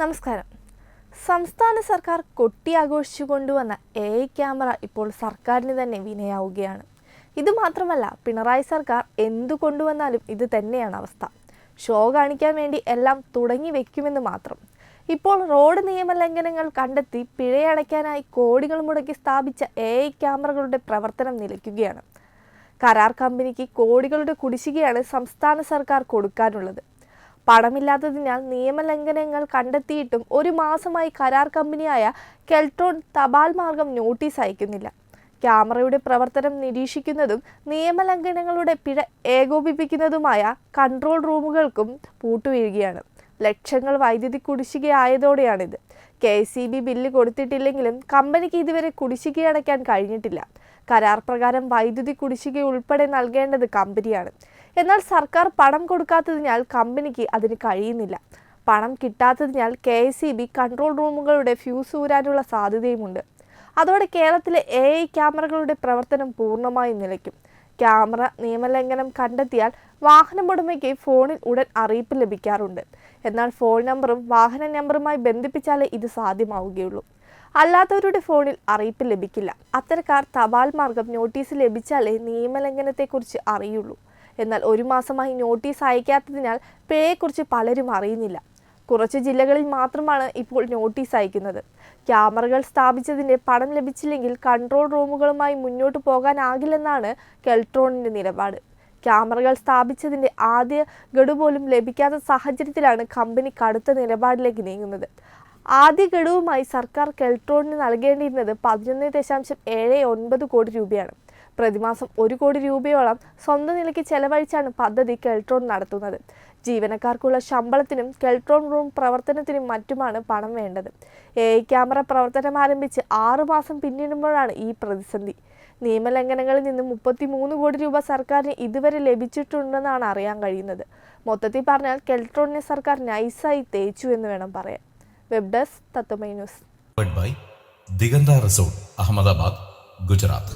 നമസ്കാരം. സംസ്ഥാന സർക്കാർ കൊട്ടിയാഘോഷിച്ചു കൊണ്ടുവന്ന എ ഐ ക്യാമറ ഇപ്പോൾ സർക്കാരിന് തന്നെ വിനയാവുകയാണ്. ഇത് മാത്രമല്ല പിണറായി സർക്കാർ എന്തു കൊണ്ടുവന്നാലും ഇത് തന്നെയാണ് അവസ്ഥ. ഷോ കാണിക്കാൻ വേണ്ടി എല്ലാം തുടങ്ങി വെക്കുമെന്ന് മാത്രം. ഇപ്പോൾ റോഡ് നിയമലംഘനങ്ങൾ കണ്ടെത്തി പിഴയടയ്ക്കാനായി കോടികൾ മുടക്കി സ്ഥാപിച്ച എ ഐ ക്യാമറകളുടെ പ്രവർത്തനം നിലയ്ക്കുകയാണ്. കരാർ കമ്പനിക്ക് കോടികളുടെ കുടിശ്ശികയാണ് സംസ്ഥാന സർക്കാർ കൊടുക്കാനുള്ളത്. പണമില്ലാത്തതിനാൽ നിയമലംഘനങ്ങൾ കണ്ടെത്തിയിട്ടും ഒരു മാസമായി കരാർ കമ്പനിയായ കെൽട്രോൺ തപാൽ മാർഗം നോട്ടീസ് അയക്കുന്നില്ല. ക്യാമറയുടെ പ്രവർത്തനം നിരീക്ഷിക്കുന്നതും നിയമലംഘനങ്ങളുടെ പിഴ ഏകോപിപ്പിക്കുന്നതുമായ കൺട്രോൾ റൂമുകൾക്കും പൂട്ടുവീഴുകയാണ്. ലക്ഷങ്ങൾ വൈദ്യുതി കുടിശ്ശികയായതോടെയാണിത്. കെ സി ബി ബില്ല് കൊടുത്തിട്ടില്ലെങ്കിലും കമ്പനിക്ക് ഇതുവരെ കുടിശ്ശികയടയ്ക്കാൻ കഴിഞ്ഞിട്ടില്ല. കരാർ പ്രകാരം വൈദ്യുതി കുടിശ്ശിക ഉൾപ്പെടെ നൽകേണ്ടത് കമ്പനിയാണ്. എന്നാൽ സർക്കാർ പണം കൊടുക്കാത്തതിനാൽ കമ്പനിക്ക് അതിന് കഴിയുന്നില്ല. പണം കിട്ടാത്തതിനാൽ കെ എസ് ബി കൺട്രോൾ റൂമുകളുടെ ഫ്യൂസ് ഊരാനുള്ള സാധ്യതയുമുണ്ട്. അതോടെ കേരളത്തിലെ എ ഐ ക്യാമറകളുടെ പ്രവർത്തനം പൂർണമായി നിലയ്ക്കും. ക്യാമറ നിയമലംഘനം കണ്ടെത്തിയാൽ വാഹനമുടമയ്ക്ക് ഫോണിൽ ഉടൻ അറിയിപ്പ് ലഭിക്കാറുണ്ട്. എന്നാൽ ഫോൺ നമ്പറും വാഹന നമ്പറുമായി ബന്ധിപ്പിച്ചാലേ ഇത് സാധ്യമാവുകയുള്ളൂ. അല്ലാത്തവരുടെ ഫോണിൽ അറിയിപ്പ് ലഭിക്കില്ല. അത്തരക്കാർ തപാൽ മാർഗം നോട്ടീസ് ലഭിച്ചാലേ നിയമലംഘനത്തെക്കുറിച്ച് അറിയുള്ളൂ. എന്നാൽ ഒരു മാസമായി നോട്ടീസ് അയക്കാത്തതിനാൽ പിഴയെക്കുറിച്ച് പലരും അറിയുന്നില്ല. കുറച്ച് ജില്ലകളിൽ മാത്രമാണ് ഇപ്പോൾ നോട്ടീസ് അയക്കുന്നത്. ക്യാമറകൾ സ്ഥാപിച്ചതിന്റെ പണം ലഭിച്ചില്ലെങ്കിൽ കൺട്രോൾ റൂമുകളുമായി മുന്നോട്ട് പോകാനാകില്ലെന്നാണ് കെൽട്രോണിന്റെ നിലപാട്. ക്യാമറകൾ സ്ഥാപിച്ചതിന്റെ ആദ്യ ഗഡു പോലും ലഭിക്കാത്ത സാഹചര്യത്തിലാണ് കമ്പനി കടുത്ത നിലപാടിലേക്ക് നീങ്ങുന്നത്. ആദ്യ ഗഡുവുമായി സർക്കാർ കെൽട്രോണിന് നൽകേണ്ടിയിരുന്നത് പതിനൊന്ന് ദശാംശം ഏഴ് ഒൻപത് കോടി രൂപയാണ്. പ്രതിമാസം ഒരു കോടി രൂപയോളം സ്വന്തം നിലയ്ക്ക് ചെലവഴിച്ചാണ് പദ്ധതി കെൽട്രോൺ നടത്തുന്നത്. ജീവനക്കാർക്കുള്ള ശമ്പളത്തിനും കെൽട്രോൺ റൂം പ്രവർത്തനത്തിനും മറ്റുമാണ് പണം വേണ്ടത്. എ ക്യാമറ പ്രവർത്തനം ആരംഭിച്ച് ആറുമാസം പിന്നിടുമ്പോഴാണ് ഈ പ്രതിസന്ധി. നിയമലംഘനങ്ങളിൽ നിന്ന് മുപ്പത്തി മൂന്ന് കോടി രൂപ സർക്കാരിന് ഇതുവരെ ലഭിച്ചിട്ടുണ്ടെന്നാണ് അറിയാൻ കഴിയുന്നത്. മൊത്തത്തിൽ പറഞ്ഞാൽ കെൽട്രോണിനെ സർക്കാർ നൈസായി തേച്ചു എന്ന് വേണം പറയാൻ. Web desk Tatwamayi News. Diganta resort Ahmedabad Gujarat.